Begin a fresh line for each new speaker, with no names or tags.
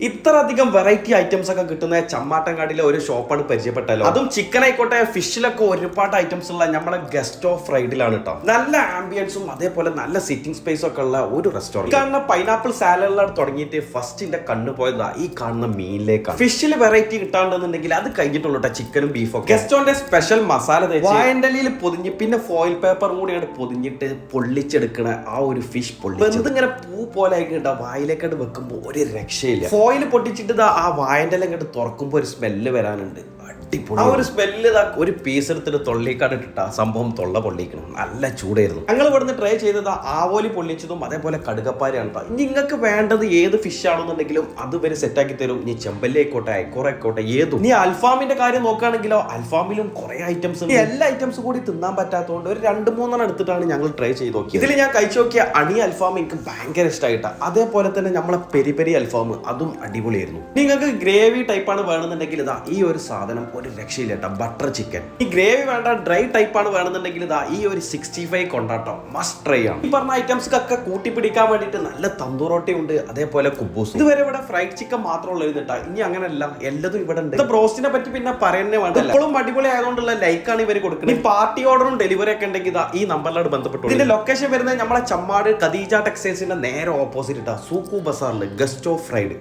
ഇത്രയധികം variety items ഒക്കെ കിട്ടുന്ന ചമ്മാട്ടങ്കാടിലെ ഒരു ഷോപ്പാണ് പരിചയപ്പെട്ടല്ലോ അതും ചിക്കൻ ആയിക്കോട്ടെ ഫിഷിലൊക്കെ ഒരുപാട് ഐറ്റംസ് ഉള്ള നമ്മുടെ ഗസ്റ്റ് ഓഫ് റൈഡിലാണ് കേട്ടോ നല്ല ആംബിയൻസും അതേപോലെ നല്ല സിറ്റിംഗ് സ്പേസും ഒക്കെ ഉള്ള ഒരു റെസ്റ്റോറന്റ് കാണുന്ന പൈനാപ്പിൾ സാലഡിലാണ് തുടങ്ങിയിട്ട് ഫസ്റ്റിന്റെ കണ്ണു പോയതാ ഈ കാണുന്ന മീനിലേക്കാണ്. ഫിഷിൽ വെറൈറ്റി കിട്ടാണ്ടെന്നുണ്ടെങ്കിൽ അത് കഴിഞ്ഞിട്ടുള്ളൂ കേട്ടോ ചിക്കനും ബീഫും ഗസ്റ്റോന്റെ സ്പെഷ്യൽ മസാല വായന്റലിയിൽ പൊതിഞ്ഞ് പിന്നെ ഫോയിൽ പേപ്പർ കൂടിയാണ് പൊതിഞ്ഞിട്ട് പൊള്ളിച്ചെടുക്കണ ആ ഒരു ഫിഷ് പൊള്ളി ഇങ്ങനെ പോലെ ആയിട്ട് വായിലേക്ക് വെക്കുമ്പോൾ ഒരു രക്ഷയില്ല. ഫോയിൽ പൊട്ടിച്ചിട്ട് ആ ആ വായന്റെ അങ്ങോട്ട് തുറക്കുമ്പോൾ ഒരു സ്മെല്ല് വരാനുണ്ട്. അടിപൊളി ആ ഒരു സ്മെല്ല് ഇതാ ഒരു പീസ് എടുത്തിട്ട് തൊള്ളിക്കാട് ഇട്ടിട്ട്. ആ സംഭവം തൊള്ള പൊള്ളിക്കണം. നല്ല ചൂടായിരുന്നു. ഞങ്ങൾ ഇവിടുന്ന് ട്രൈ ചെയ്തത് ആവോലി പൊള്ളിച്ചതും അതേപോലെ കടുകപ്പാരയാണ്. നിങ്ങൾക്ക് വേണ്ടത് ഏത് ഫിഷ് ആണെന്നുണ്ടെങ്കിലും അത് സെറ്റ് സെറ്റാക്കി തരും. ഇനി ചെമ്പല്ലി ആയിക്കോട്ടെ അയക്കോറ ആയിക്കോട്ടെ ഏതും. ഇനി അൽഫാമിന്റെ കാര്യം നോക്കുകയാണെങ്കിലോ അൽഫാമിലും കുറെ ഐറ്റംസ് ഉണ്ട്. എല്ലാ ഐറ്റംസും കൂടി തിന്നാൻ പറ്റാത്തതുകൊണ്ട് ഒരു രണ്ട് മൂന്നെണ്ണം എടുത്തിട്ടാണ് ഞങ്ങൾ ട്രൈ ചെയ്ത് നോക്കിയത്. ഇതിൽ ഞാൻ കഴിച്ചു നോക്കിയ അണി അൽഫാം എനിക്ക് ഭയങ്കര ഇഷ്ടമായിട്ടാ അതേപോലെ തന്നെ നമ്മളെ പെരി പെരി അൽഫാം അതും അടിപൊളിയായിരുന്നു. നിങ്ങൾക്ക് ഗ്രേവി ടൈപ്പാണ് വേണമെന്നുണ്ടെങ്കിൽ ഇതാ ഈ ഒരു സാധനം ഒരു രക്ഷയില്ല കേട്ടോ. ബട്ടർ ചിക്കൻ ഈ ഗ്രേവി വേണ്ട ഡ്രൈ ടൈപ്പ് ആണ് വേണമെന്നുണ്ടെങ്കിൽ ഇതാ ഈ ഒരു സിക്സ്റ്റി ഫൈവ് കൊണ്ടാട്ടോ. മസ്റ്റ് ട്രൈ ആണ്. ഈ പറഞ്ഞ ഐറ്റംസ് കൂട്ടി പിടിക്കാൻ വേണ്ടിയിട്ട് നല്ല തന്തൂറോട്ടി ഉണ്ട് അതേപോലെ കുബൂസ്. ഇതുവരെ ഇവിടെ ഫ്രൈഡ് ചിക്കൻ മാത്രമുള്ള കേട്ടോ. ഇനി അങ്ങനെയല്ല എല്ലാതും ഇവിടെ ഉണ്ട്. ബ്രോസ്റ്റിനെ പറ്റി പിന്നെ പറയുന്നേ വേണ്ട. എപ്പോഴും അടിപൊളി ആയതുകൊണ്ടുള്ള ആണ് ഇവർ കൊടുക്കുന്നത്. ഈ പാർട്ടി ഓർഡറും ഡെലിവറി ഒക്കെ ഉണ്ടെങ്കിൽ ഇതാ ഈ നമ്പറിലോട് ബന്ധപ്പെട്ടു ഇതിന്റെ ലൊക്കേഷൻ വരുന്നത് നമ്മളെ ചമ്മാട് ഖദീജ ടെക്സ്റ്റൈൽസിന്റെ നേരെ ഓപ്പോസിറ്റ് ഇട്ടാ. സൂക്കു ബസാറിൽ ഗസ്റ്റ് ഓഫ് ഫ്രൈഡ്